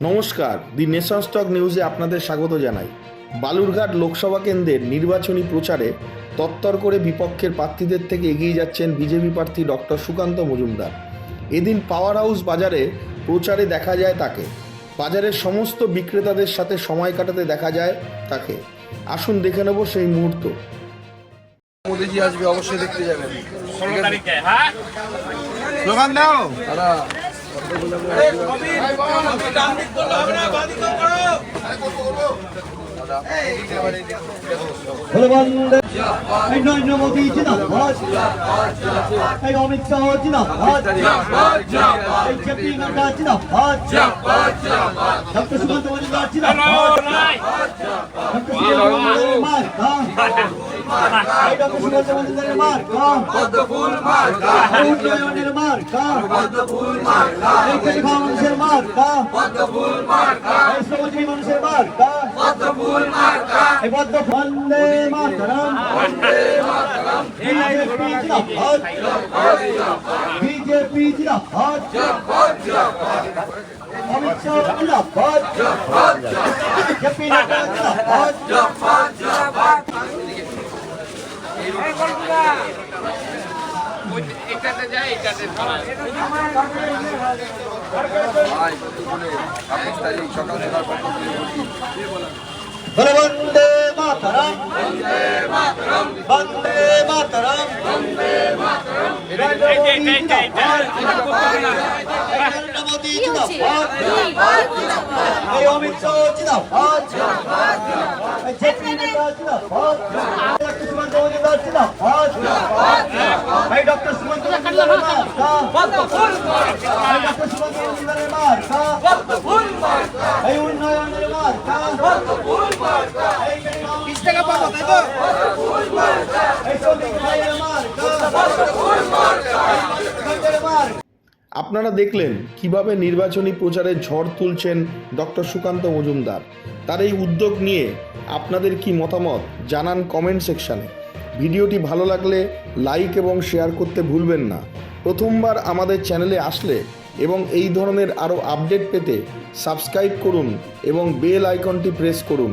নমস্কার দি nation stock নিউজে আপনাদের স্বাগত জানাই। বালুরঘাট লোকসভা কেন্দ্রের নির্বাচনী প্রচারে তত্তর করে বিপক্ষের প্রার্থীদের থেকে এগিয়ে যাচ্ছেন বিজেপি প্রার্থী ডক্টর সুকান্ত মজুমদার। এদিন পাওয়ার হাউস বাজারে প্রচারে দেখা যায় তাকে। বাজারের সমস্ত বিক্রেতাদের সাথে সময় কাটাতে দেখা যায় তাকে। আসুন দেখে নেব সেই মুহূর্ত। মোদিজি আসবে অবশ্যই দেখতে যাবেন। হ্যাঁ? স্লোগান দাও দাদা এই অমিত শাহ জিন্দাবাদ এই জেপি নাড্ডা জিন্দাবাদ ডক্টর সুকান্ত মজুমদার জিন্দাবাদ ডক্টর সুকান্ত মজুমদারের মার্কা ডক্টর সুকান্ত মানুষের মার্কা শ্রমজীবী মানুষের মার্কা বন্দে মাতরম বিজেপি জিন্দাবাদ বিজেপি জিন্দাবাদ অমিত শাহ জিন্দাবাদ জেপি নাড্ডা জিন্দাবাদ এটাতে যাই এটাতে সকাল সকাল বলে বন্দে মাতরম। বন্দে মাতরম। এই জেপি নাড্ডা জিন্দাবাদ। ডক্টর সুমন্ত মজুমদার জিন্দাবাদ এই ডক্টর সুমন্ত মজুমদারের মার্কা এই ডক্টর সুমন্ত মজুমদারের মার্কা এই উন্নয়নের মার্কা এই বিশ টাকা পাবো তাই তো? আপনারা দেখলেন কীভাবে নির্বাচনী প্রচারে ঝড় তুলছেন ডক্টর সুকান্ত মজুমদার। তার এই উদ্যোগ নিয়ে আপনাদের কি মতামত জানান কমেন্ট সেকশানে। ভিডিওটি ভালো লাগলে লাইক এবং শেয়ার করতে ভুলবেন না। প্রথমবার আমাদের চ্যানেলে আসলে এবং এই ধরনের আরও আপডেট পেতে সাবস্ক্রাইব করুন এবং বেল আইকনটি প্রেস করুন।